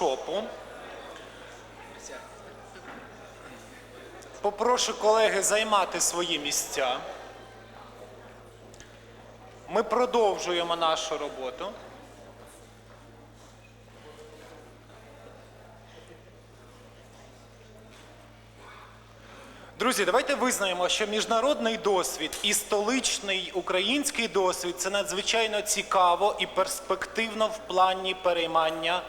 воркшопу. Попрошу колеги займати свої місця. Ми продовжуємо нашу роботу. Друзі, давайте визнаємо, що міжнародний досвід і столичний український досвід це надзвичайно цікаво і перспективно в плані переймання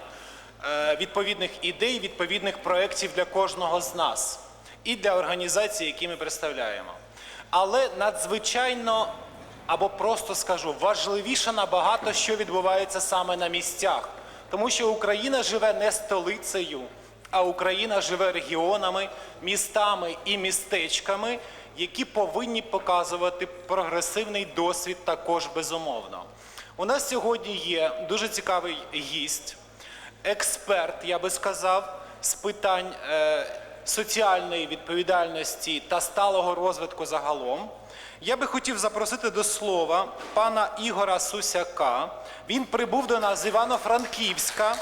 відповідних ідей, відповідних проєктів для кожного з нас і для організацій, які ми представляємо. Але надзвичайно, або просто скажу, важливіше набагато, що відбувається саме на місцях, тому що Україна живе не столицею а Україна живе регіонами, містами і містечками, які повинні показувати прогресивний досвід також безумовно. У нас сьогодні є дуже цікавий гість, експерт, я би сказав, з питань е, соціальної відповідальності та сталого розвитку загалом. Я би хотів запросити до слова пана Ігора Сусяка. Він прибув до нас з Івано-Франківська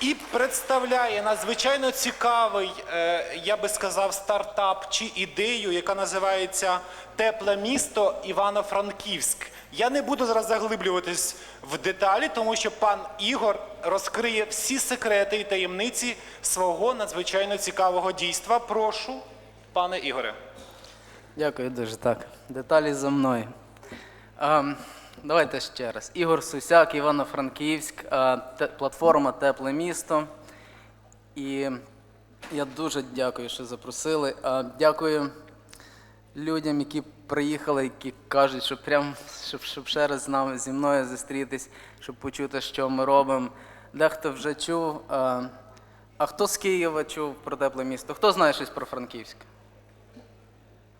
і представляє надзвичайно цікавий, е, я би сказав, стартап чи ідею, яка називається Тепле місто Івано-Франківськ. Я не буду зараз заглиблюватись в деталі, тому що пан Ігор розкриє всі секрети і таємниці свого надзвичайно цікавого дійства. Прошу, пане Ігоре. Дякую дуже так. Деталі за мною. Ем, давайте ще раз. Ігор Сусяк, Івано-Франківськ, е, платформа Тепле місто. І я дуже дякую, що запросили. Е, дякую людям, які приїхали, які кажуть, що прям щоб, щоб ще раз з нами зі мною зустрітись, щоб почути, що ми робимо. Дехто вже чув. Е, а хто з Києва чув про тепле місто? Хто знає щось про Франківськ?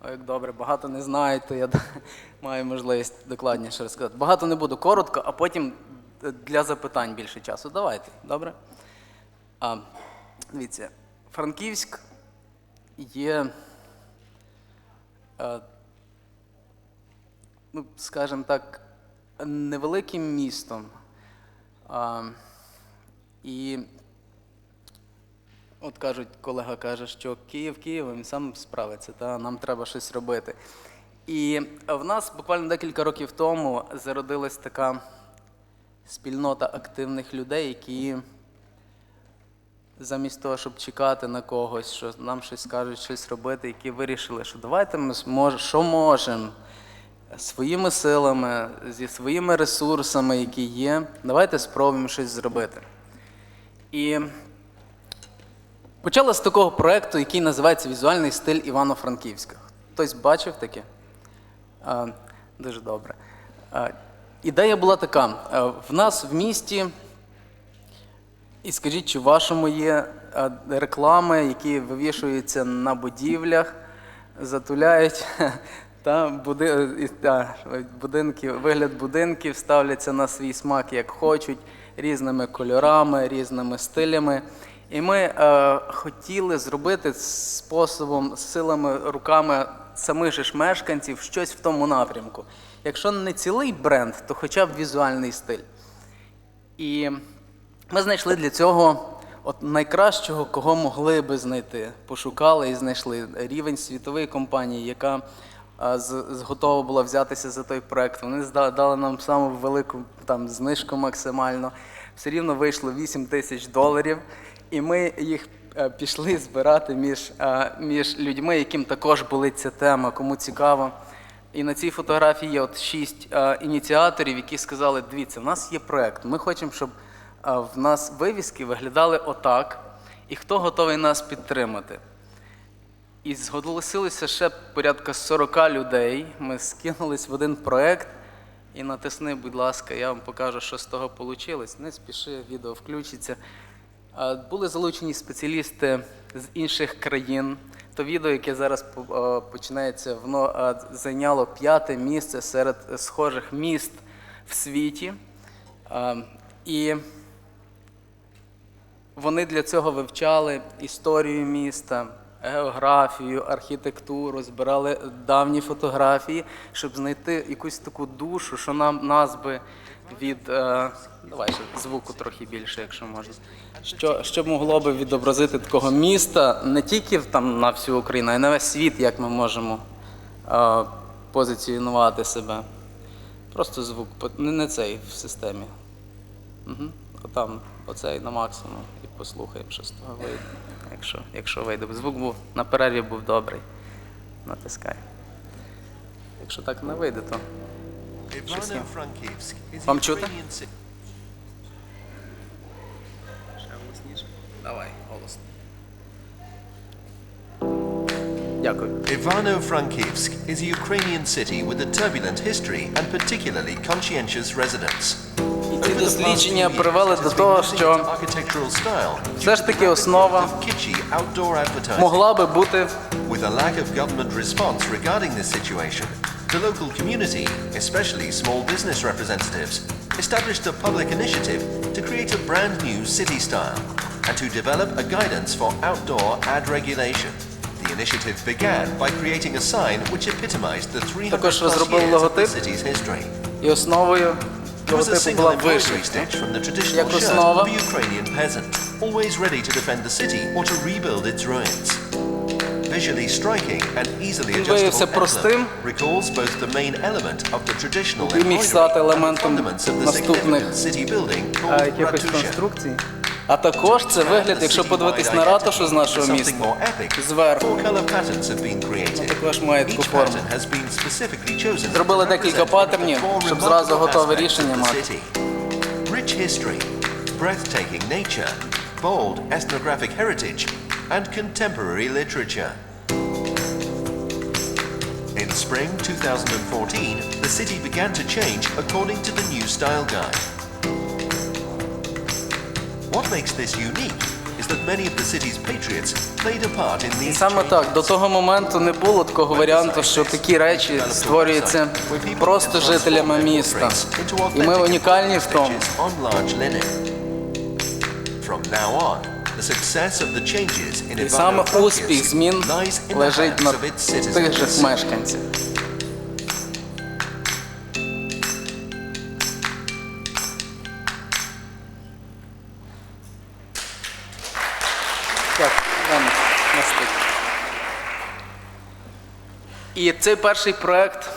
О, як добре, багато не знають, то я маю можливість докладніше розказати. Багато не буду коротко, а потім е, для запитань більше часу. Давайте, добре? А, дивіться, Франківськ є, ну, скажімо так, невеликим містом. І От кажуть, колега каже, що Київ Київ він сам справиться, та нам треба щось робити. І в нас буквально декілька років тому зародилась така спільнота активних людей, які замість того, щоб чекати на когось, що нам щось скажуть, щось робити, які вирішили, що давайте ми змож, що можемо своїми силами, зі своїми ресурсами, які є, давайте спробуємо щось зробити. І Почали з такого проєкту, який називається Візуальний стиль Івано-Франківська. Хтось бачив таке? Дуже добре. Ідея була така: в нас в місті, і скажіть, чи в вашому є реклами, які вивішуються на будівлях, затуляють та, буди, та, будинки, вигляд будинків ставляться на свій смак, як хочуть, різними кольорами, різними стилями. І ми е, хотіли зробити способом, силами, руками самих ж мешканців щось в тому напрямку. Якщо не цілий бренд, то хоча б візуальний стиль. І ми знайшли для цього от найкращого, кого могли би знайти. Пошукали і знайшли рівень світової компанії, яка готова була взятися за той проект. Вони дали нам саму велику там, знижку максимально. Все рівно вийшло 8 тисяч доларів, і ми їх е, пішли збирати між, е, між людьми, яким також болить ця тема, кому цікаво. І на цій фотографії є от шість е, ініціаторів, які сказали: дивіться, в нас є проект. Ми хочемо, щоб в нас вивіски виглядали отак, і хто готовий нас підтримати. І зголосилося ще порядка 40 людей. Ми скинулись в один проект. І натисни, будь ласка, я вам покажу, що з того вийшло. Не спіши, відео включиться. Були залучені спеціалісти з інших країн. То відео, яке зараз починається, воно зайняло п'яте місце серед схожих міст в світі. І вони для цього вивчали історію міста, географію, архітектуру, збирали давні фотографії, щоб знайти якусь таку душу, що нам нас би від е, давай ще звуку трохи більше, якщо можна. Що, що могло би відобразити такого міста не тільки там на всю Україну, а й на весь світ, як ми можемо е, позиціонувати себе. Просто звук, не, не цей в системі. Угу. Отам, оцей на максимум і послухаємо, що з того вийде. Якщо, якщо вийде. Звук був на перерві був добрий. Натискай. Якщо так не вийде, то is a Вам чути? Ще голосніше. Давай, голосно. Дякую. Ivano-Frankivsk is a Ukrainian city with a turbulent history and particularly conscientious residents. Ці дослідження привели до того, що все ж таки основа могла би бути With a lack of government response regarding this situation, the local community, especially small business representatives, established a public initiative to create a brand new city style and to develop a guidance for outdoor ad regulation. The initiative began by creating a sign which epitomized the 300 plus years of the city's history. і основою логотипу була вишивка. stitch from the traditional Як shirt основа. of a Ukrainian peasant, always ready to defend the city or to rebuild its ruins. Visually striking and easily adjustable emblem recalls both the main element of the traditional embroidery and fundaments of the significant city building called Ratusha. А також це вигляд, якщо подивитись на ратушу з нашого міста, зверху. created. також має таку форму. Зробили декілька паттернів, щоб зразу готове рішення мати. Rich history, breathtaking nature, bold ethnographic heritage, and contemporary literature. In spring 2014, the city began to change according to the new style guide. What makes this unique is that many of the city's patriots played a part in І these саме так, до того моменту не було такого варіанту, що такі речі створюються просто жителями міста. І ми унікальні в тому. From now on, the success of the changes in І саме успіх змін лежить на тих же мешканців. Цей перший проект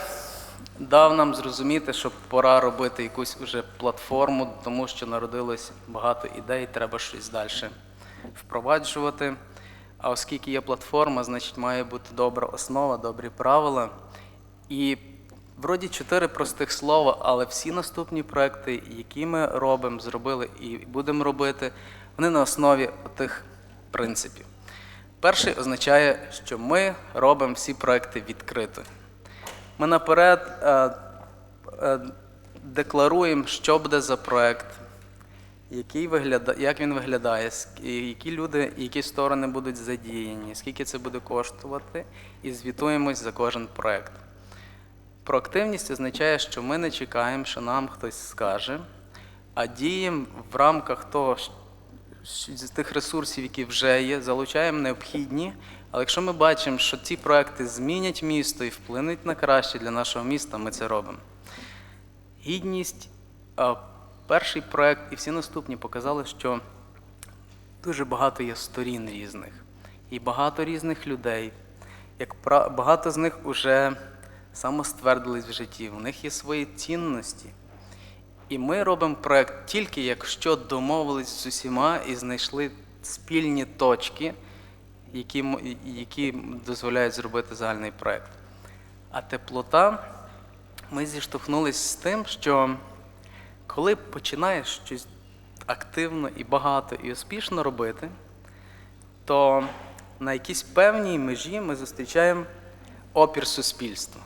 дав нам зрозуміти, що пора робити якусь уже платформу, тому що народилось багато ідей, треба щось далі впроваджувати. А оскільки є платформа, значить має бути добра основа, добрі правила. І вроді чотири простих слова, але всі наступні проекти, які ми робимо, зробили і будемо робити, вони на основі тих принципів. Перший означає, що ми робимо всі проекти відкрито. Ми наперед е, е, декларуємо, що буде за проект, який вигляда, як він виглядає, які люди, які сторони будуть задіяні, скільки це буде коштувати, і звітуємось за кожен проект. Проактивність означає, що ми не чекаємо, що нам хтось скаже, а діємо в рамках того, щ- щ- з тих ресурсів, які вже є, залучаємо необхідні. Але якщо ми бачимо, що ці проекти змінять місто і вплинуть на краще для нашого міста, ми це робимо. Гідність, перший проект і всі наступні показали, що дуже багато є сторін різних і багато різних людей. Як багато з них вже самоствердились в житті, у них є свої цінності. І ми робимо проект тільки якщо домовились з усіма і знайшли спільні точки, які, які дозволяють зробити загальний проект. А теплота ми зіштовхнулися з тим, що коли починаєш щось активно і багато і успішно робити, то на якійсь певній межі ми зустрічаємо опір суспільства.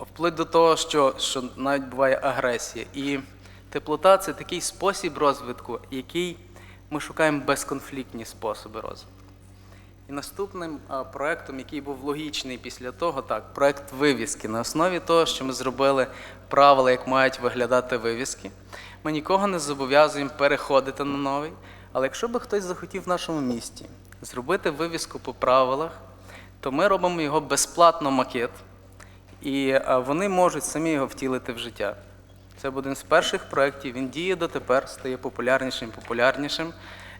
Вплоть до того, що, що навіть буває агресія. І теплота це такий спосіб розвитку, який ми шукаємо безконфліктні способи розвитку. І наступним проектом, який був логічний після того, так, проект вивіски. На основі того, що ми зробили правила, як мають виглядати вивіски, ми нікого не зобов'язуємо переходити на новий. Але якщо би хтось захотів в нашому місті зробити вивіску по правилах, то ми робимо його безплатно макет, і е, вони можуть самі його втілити в життя. Це буде один з перших проєктів. Він діє дотепер, стає популярнішим і популярнішим.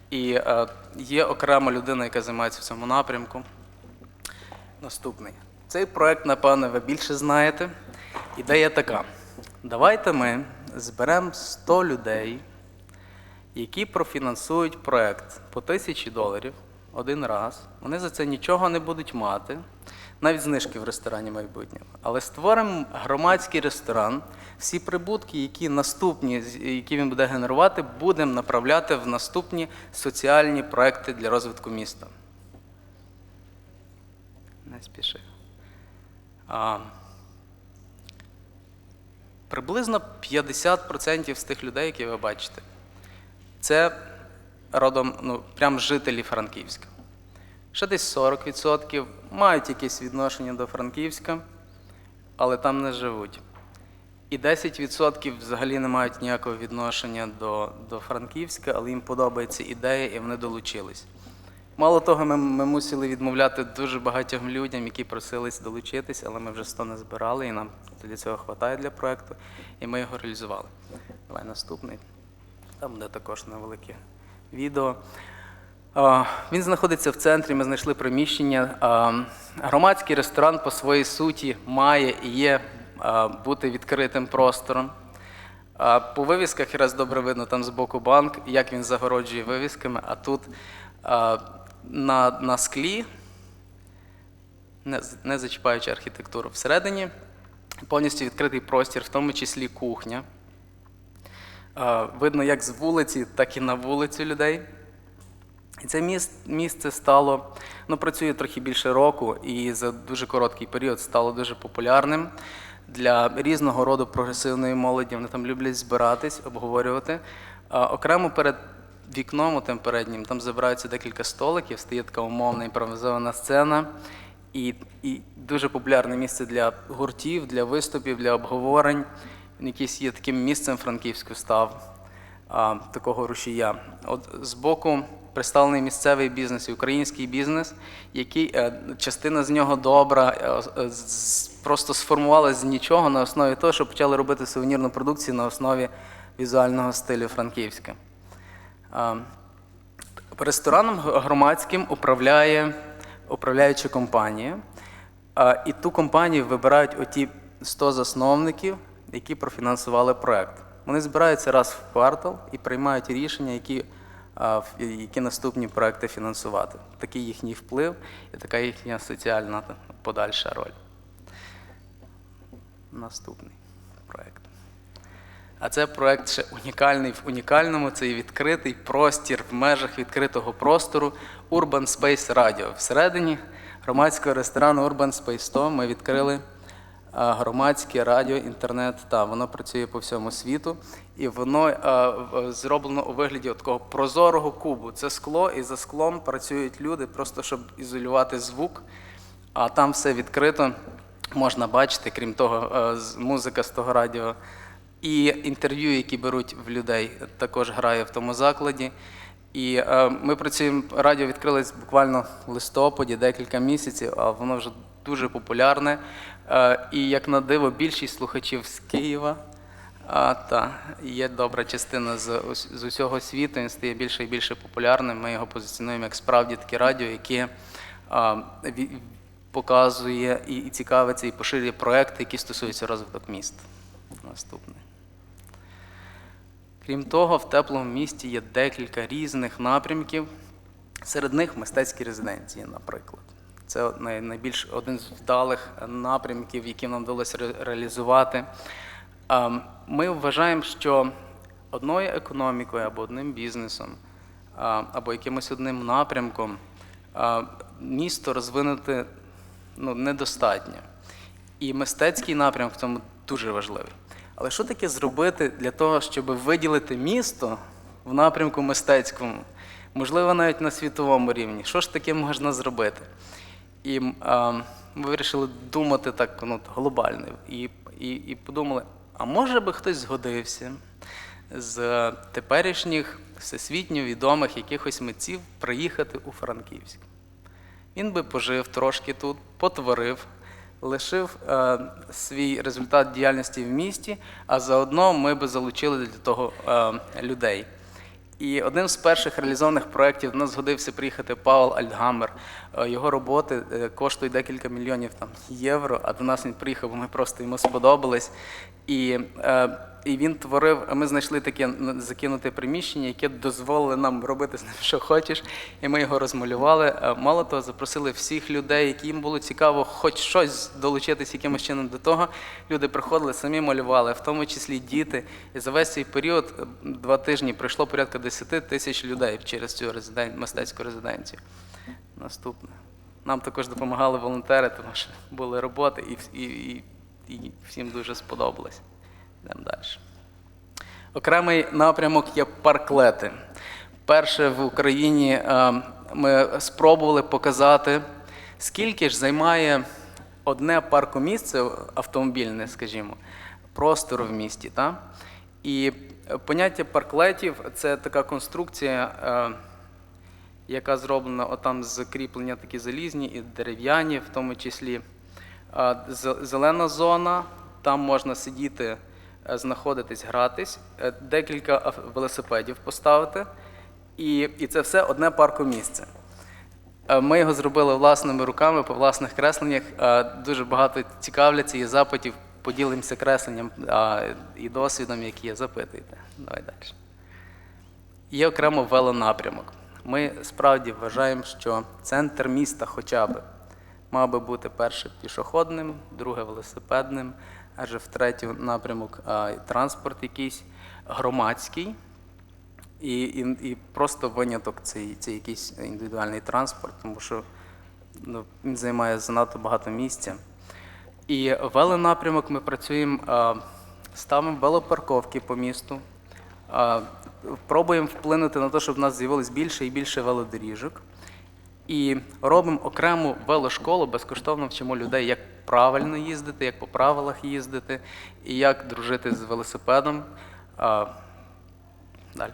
І е, є окрема людина, яка займається в цьому напрямку. Наступний. Цей проект, напевно, ви більше знаєте. Ідея така: давайте ми зберемо 100 людей, які профінансують проект по тисячі доларів один раз. Вони за це нічого не будуть мати, навіть знижки в ресторані майбутнього. Але створимо громадський ресторан. Всі прибутки, які наступні, які він буде генерувати, будемо направляти в наступні соціальні проекти для розвитку міста. Не спіши. А, приблизно 50% з тих людей, які ви бачите, це родом, ну, прям жителі Франківська. Ще десь 40% мають якесь відношення до Франківська, але там не живуть. І 10% взагалі не мають ніякого відношення до, до Франківська, але їм подобається ідея і вони долучились. Мало того, ми, ми мусили відмовляти дуже багатьом людям, які просились долучитись, але ми вже 100 не збирали, і нам для цього вистачає для проєкту, і ми його реалізували. Давай наступний. Там буде також невелике відео. Він знаходиться в центрі, ми знайшли приміщення. Громадський ресторан по своїй суті має і є бути відкритим простором. По вивісках якраз добре видно там збоку банк, як він загороджує вивісками, а тут на, на склі, не, не зачіпаючи архітектуру, всередині повністю відкритий простір, в тому числі кухня. Видно як з вулиці, так і на вулицю людей. І це місце стало, ну, працює трохи більше року, і за дуже короткий період стало дуже популярним для різного роду прогресивної молоді. Вони там люблять збиратись, обговорювати. А, окремо перед вікном, тим переднім, там забираються декілька столиків, стає така умовна імпровізована сцена. І, і дуже популярне місце для гуртів, для виступів, для обговорень. Він якийсь є таким місцем Франківську став а, такого рушія. От збоку представлений місцевий бізнес і український бізнес, який е, частина з нього добра, е, е, просто сформувалася з нічого на основі того, що почали робити сувенірну продукцію на основі візуального стилю Франківська. Рестораном громадським управляє управляюча компанія, і ту компанію вибирають оті 100 засновників, які профінансували проект. Вони збираються раз в квартал і приймають рішення, які, які наступні проекти фінансувати. Такий їхній вплив і така їхня соціальна подальша роль. Наступний проект. А це проект ще унікальний в унікальному. Це і відкритий простір в межах відкритого простору Urban Space Radio. Всередині громадського ресторану Urban Space 100 ми відкрили громадське радіо, інтернет. Та воно працює по всьому світу, і воно зроблено у вигляді такого прозорого кубу. Це скло, і за склом працюють люди, просто щоб ізолювати звук. А там все відкрито. Можна бачити, крім того, е, музика з того радіо і інтерв'ю, які беруть в людей, також грає в тому закладі. І е, ми працюємо, радіо відкрилось буквально в листопаді, декілька місяців, а воно вже дуже популярне. Е, і як на диво, більшість слухачів з Києва. А, та, є добра частина з, з усього світу, він стає більше і більше популярним. Ми його позиціонуємо як справді таке радіо, яке а, показує і, і цікавиться, і поширює проекти, які стосуються розвиток міст. Наступний. Крім того, в теплому місті є декілька різних напрямків. Серед них мистецькі резиденції, наприклад. Це найбільш один з вдалих напрямків, які нам вдалося реалізувати. Ми вважаємо, що одною економікою або одним бізнесом, або якимось одним напрямком місто розвинути ну, недостатньо. І мистецький напрямок в цьому дуже важливий. Але що таке зробити для того, щоб виділити місто в напрямку мистецькому, можливо, навіть на світовому рівні? Що ж таке можна зробити? І а, ми вирішили думати так ну, глобально. І, і, і подумали, а може би хтось згодився з теперішніх всесвітньо відомих якихось митців приїхати у Франківськ. Він би пожив трошки тут, потворив, лишив е, свій результат діяльності в місті, а заодно ми би залучили для того е, людей. І одним з перших реалізованих проєктів нас згодився приїхати Паул Альтгамер. Е, Його роботи е, коштують декілька мільйонів там, євро, а до нас він приїхав, бо ми просто йому сподобались. І, е, і він творив, ми знайшли таке закинуте приміщення, яке дозволило нам робити з ним, що хочеш. І ми його розмалювали. Е, Мало того, запросили всіх людей, які їм було цікаво хоч щось долучитись якимось чином до того. Люди приходили, самі малювали, в тому числі діти. І за весь цей період, е, два тижні, пройшло порядка 10 тисяч людей через цю резиден... мистецьку резиденцію. Наступне. Нам також допомагали волонтери, тому що були роботи, і, і, і, і всім дуже сподобалось. Йдемо далі. Окремий напрямок є парклети. Перше в Україні е, ми спробували показати, скільки ж займає одне паркомісце автомобільне, скажімо, простору в місті. Та? І поняття парклетів це така конструкція. е, яка зроблена отам з кріплення такі залізні і дерев'яні, в тому числі. Зелена зона, там можна сидіти, знаходитись, гратись, е, декілька велосипедів поставити, і, і це все одне паркомісце. Е, Ми його зробили власними руками по власних кресленнях. Е, Дуже багато цікавляться і запитів. Поділимося кресленням і досвідом, які є. Запитуйте. Давай далі. Є окремо велонапрямок. Ми справді вважаємо, що центр міста хоча б мав би бути перше пішохідним, друге велосипедним, адже в третій напрямок транспорт якийсь громадський. І, і, і просто виняток це, це якийсь індивідуальний транспорт, тому що ну, він займає занадто багато місця. І велонапрямок ми працюємо, ставимо велопарковки по місту, пробуємо вплинути на те, щоб в нас з'явилось більше і більше велодоріжок. І робимо окрему велошколу, безкоштовно вчимо людей, як правильно їздити, як по правилах їздити, і як дружити з велосипедом. Далі.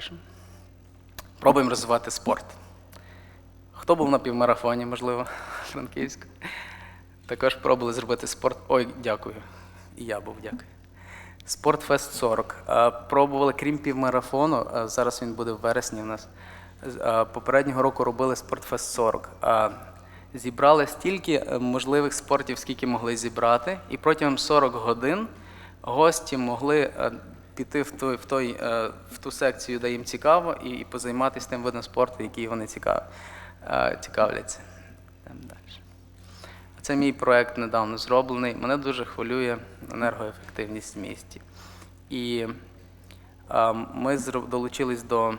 Пробуємо розвивати спорт. Хто був на півмарафоні, можливо, Франківську? Також пробували зробити спорт. Ой, дякую. І я був, дякую. Спортфест 40. Пробували, крім півмарафону, зараз він буде в вересні у нас. Попереднього року робили Спортфест 40. Зібрали стільки е, можливих спортів, скільки могли зібрати, і протягом 40 годин гості могли е, піти в той, в той, е, в ту секцію, де їм цікаво, і, позайматися тим видом спорту, який вони цікав, е, цікавляться. Це мій проект недавно зроблений. Мене дуже хвилює енергоефективність в місті. І ми зро- долучились до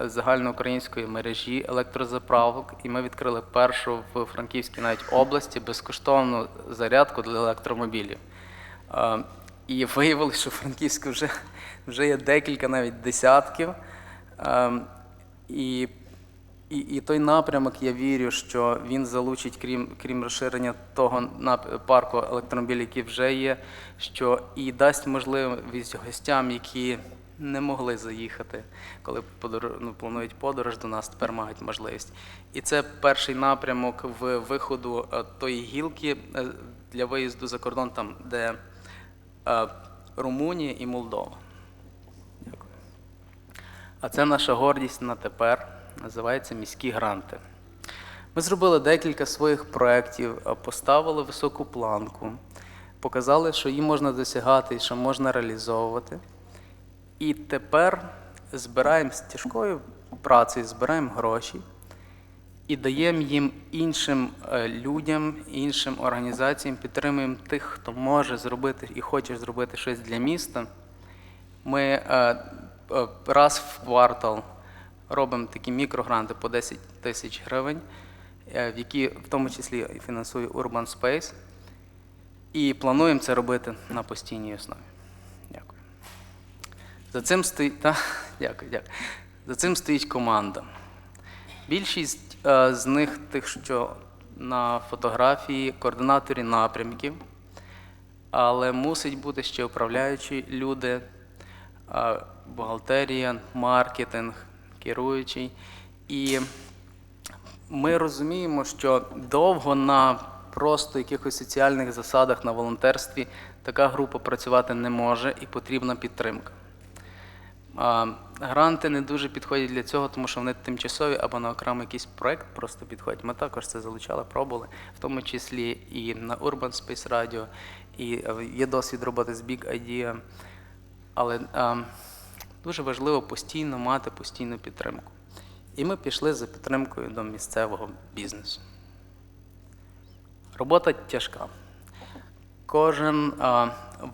загальноукраїнської мережі електрозаправок, і ми відкрили першу в Франківській навіть області безкоштовну зарядку для електромобілів. І виявилося, що в Франківську вже, вже є декілька навіть десятків. І і, і той напрямок, я вірю, що він залучить, крім, крім розширення того парку електромобілів, які вже є, що і дасть можливість гостям, які не могли заїхати, коли ну, планують подорож до нас, тепер мають можливість. І це перший напрямок в виходу е, тої гілки е, для виїзду за кордон, там, де е, Румунія і Молдова. А це наша гордість на тепер. Називається міські гранти. Ми зробили декілька своїх проєктів, поставили високу планку, показали, що її можна досягати і що можна реалізовувати. І тепер збираємо з тяжкою працею, збираємо гроші і даємо їм іншим е, людям, іншим організаціям, підтримуємо тих, хто може зробити і хоче зробити щось для міста. Ми е, е, раз в квартал робимо такі мікрогранти по 10 тисяч гривень, які в тому числі фінансує Urban Space. І плануємо це робити на постійній основі. За цим стоїть. Та, дякую, дякую. За цим стоїть команда. Більшість е, з них тих, що на фотографії, координаторі напрямків, але мусить бути ще управляючі люди, е, бухгалтерія, маркетинг, керуючий. І ми розуміємо, що довго на просто якихось соціальних засадах на волонтерстві така група працювати не може і потрібна підтримка. Гранти не дуже підходять для цього, тому що вони тимчасові або на окремий якийсь проект просто підходять. Ми також це залучали, пробували, в тому числі і на Urban Space Radio, і е, є досвід роботи з Big Idea. Але а, дуже важливо постійно мати постійну підтримку. І ми пішли за підтримкою до місцевого бізнесу. Робота тяжка. Кожен а,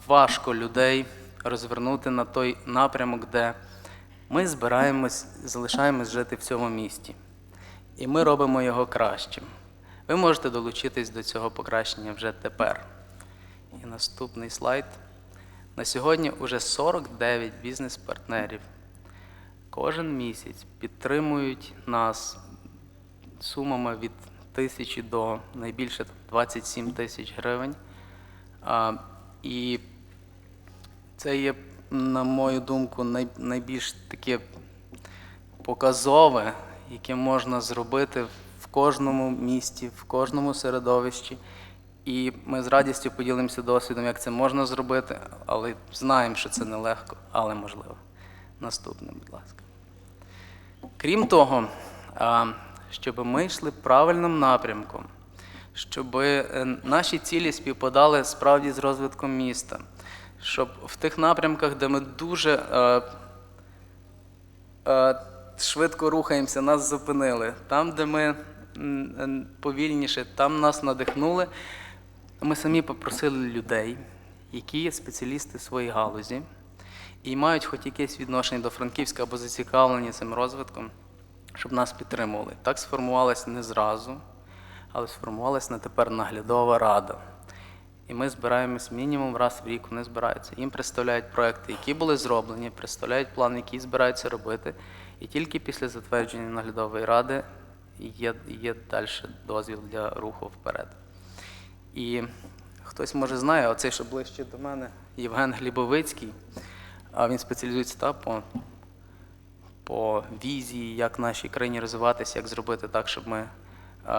важко людей розвернути на той напрямок, де ми збираємось, залишаємось жити в цьому місті. І ми робимо його кращим. Ви можете долучитись до цього покращення вже тепер. І наступний слайд. На сьогодні вже 49 бізнес-партнерів кожен місяць підтримують нас сумами від тисячі до найбільше 27 тисяч гривень. І це є, на мою думку, найбільш таке показове, яке можна зробити в кожному місті, в кожному середовищі. І ми з радістю поділимося досвідом, як це можна зробити, але знаємо, що це нелегко, але можливо. Наступне, будь ласка. Крім того, щоб ми йшли правильним напрямком, щоб е, наші цілі співпадали справді з розвитком міста, щоб в тих напрямках, де ми дуже е, е, швидко рухаємося, нас зупинили. Там, де ми м, повільніше, там нас надихнули. Ми самі попросили людей, які є спеціалісти в своїй галузі і мають хоч якесь відношення до Франківська або зацікавлені цим розвитком, щоб нас підтримували. Так сформувалася не зразу, але сформувалася на тепер наглядова рада. І ми збираємось мінімум раз в рік, вони збираються. Їм представляють проекти, які були зроблені, представляють план, який збираються робити. І тільки після затвердження наглядової ради є, є далі дозвіл для руху вперед. І хтось може знає, оцей, що ближче до мене, Євген Глібовицький, а він спеціалізується та, по, по візії, як нашій країні розвиватися, як зробити так, щоб ми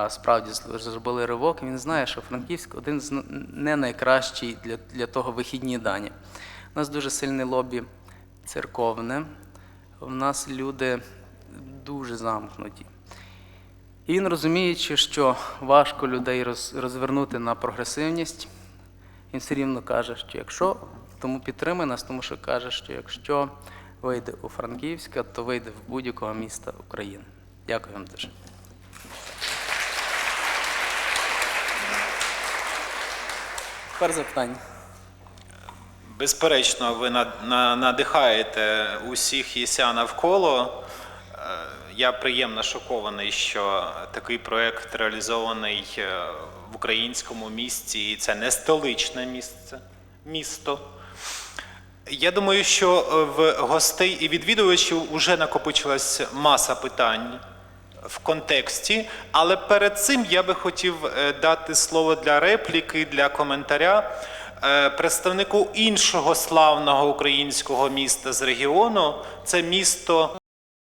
справді зробили ривок. Він знає, що Франківськ один з не найкращий для, для того вихідні дані. У нас дуже сильне лобі церковне, у нас люди дуже замкнуті. І він розуміючи, що важко людей роз- розвернути на прогресивність, він все рівно каже, що якщо тому підтримує нас, тому що каже, що якщо вийде у Франківська, то вийде в будь-якого міста України. Дякую вам дуже. Тепер запитання. Безперечно, ви надихаєте усіх єся навколо. Е, Я приємно шокований, що такий проект реалізований е, в українському місті, і це не столичне місце, місто. Я думаю, що е, в гостей і відвідувачів вже накопичилась маса питань в контексті, але перед цим я би хотів е, дати слово для репліки, для коментаря е, представнику іншого славного українського міста з регіону. Це місто